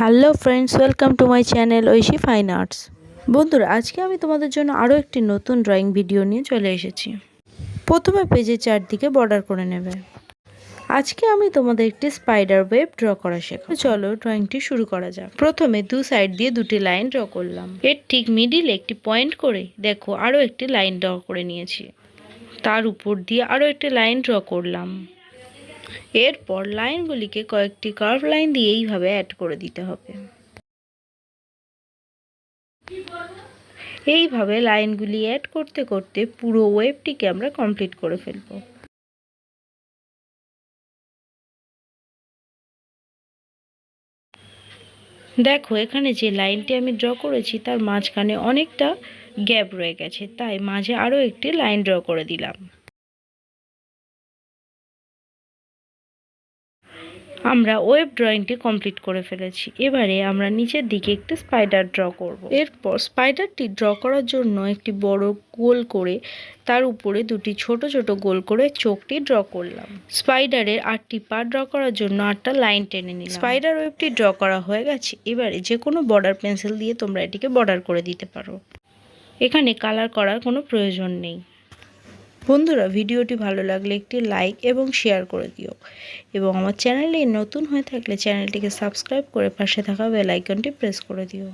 Hello friends, welcome to my channel Oishi fine arts. বন্ধুরা, আজকে আমি তোমাদের জন্য আরও একটি নতুন ড্রয়িং ভিডিও নিয়ে চলে এসেছি। প্রথমে পেজের চারদিকে বর্ডার করে নেবে। আজকে আমি তোমাদের একটি স্পাইডার ওয়েব ড্র করা শেখাবো। চলো ড্রয়িংটি শুরু করা যাক। প্রথমে দু সাইড দিয়ে দুটি লাইন ড্র করলাম। এর ঠিক মিডিলে একটি পয়েন্ট করে, দেখো, আরও একটি লাইন ড্র করে নিয়েছি। তার উপর দিয়ে আরও একটি লাইন ড্র করলাম। এরপর লাইনগুলিকে কয়েকটি কার্ভ লাইন দিয়ে এইভাবে অ্যাড করে দিতে হবে। এইভাবে লাইনগুলি অ্যাড করতে করতে পুরো ওয়েবটিকে আমরা কমপ্লিট করে ফেলব। দেখো, এখানে যে লাইনটি আমি ড্র করেছি, তার মাঝখানে অনেকটা গ্যাপ রয়ে গেছে, তাই মাঝে আরও একটি লাইন ড্র করে দিলাম। আমরা ওয়েব ড্রয়িংটি কমপ্লিট করে ফেলেছি। এবারে আমরা নিচের দিকে একটি স্পাইডার ড্র করব। এরপর স্পাইডারটি ড্র করার জন্য একটি বড় গোল করে তার উপরে দুটি ছোট ছোট গোল করে চোখটি ড্র করলাম। স্পাইডারের আটটি পা ড্র করার জন্য আটটা লাইন টেনে নিলাম। স্পাইডার ওয়েবটি ড্র করা হয়ে গেছে। এবারে যে কোনো বর্ডার পেন্সিল দিয়ে তোমরা এটিকে বর্ডার করে দিতে পারো। এখানে কালার করার কোনো প্রয়োজন নেই। বন্ধুরা, ভিডিওটি ভালো লাগলে একটি লাইক এবং শেয়ার করে দিও। এবং আমার চ্যানেলে নতুন হয়ে থাকলে চ্যানেলটিকে সাবস্ক্রাইব করে পাশে থাকা বেল আইকনটি প্রেস করে দিও।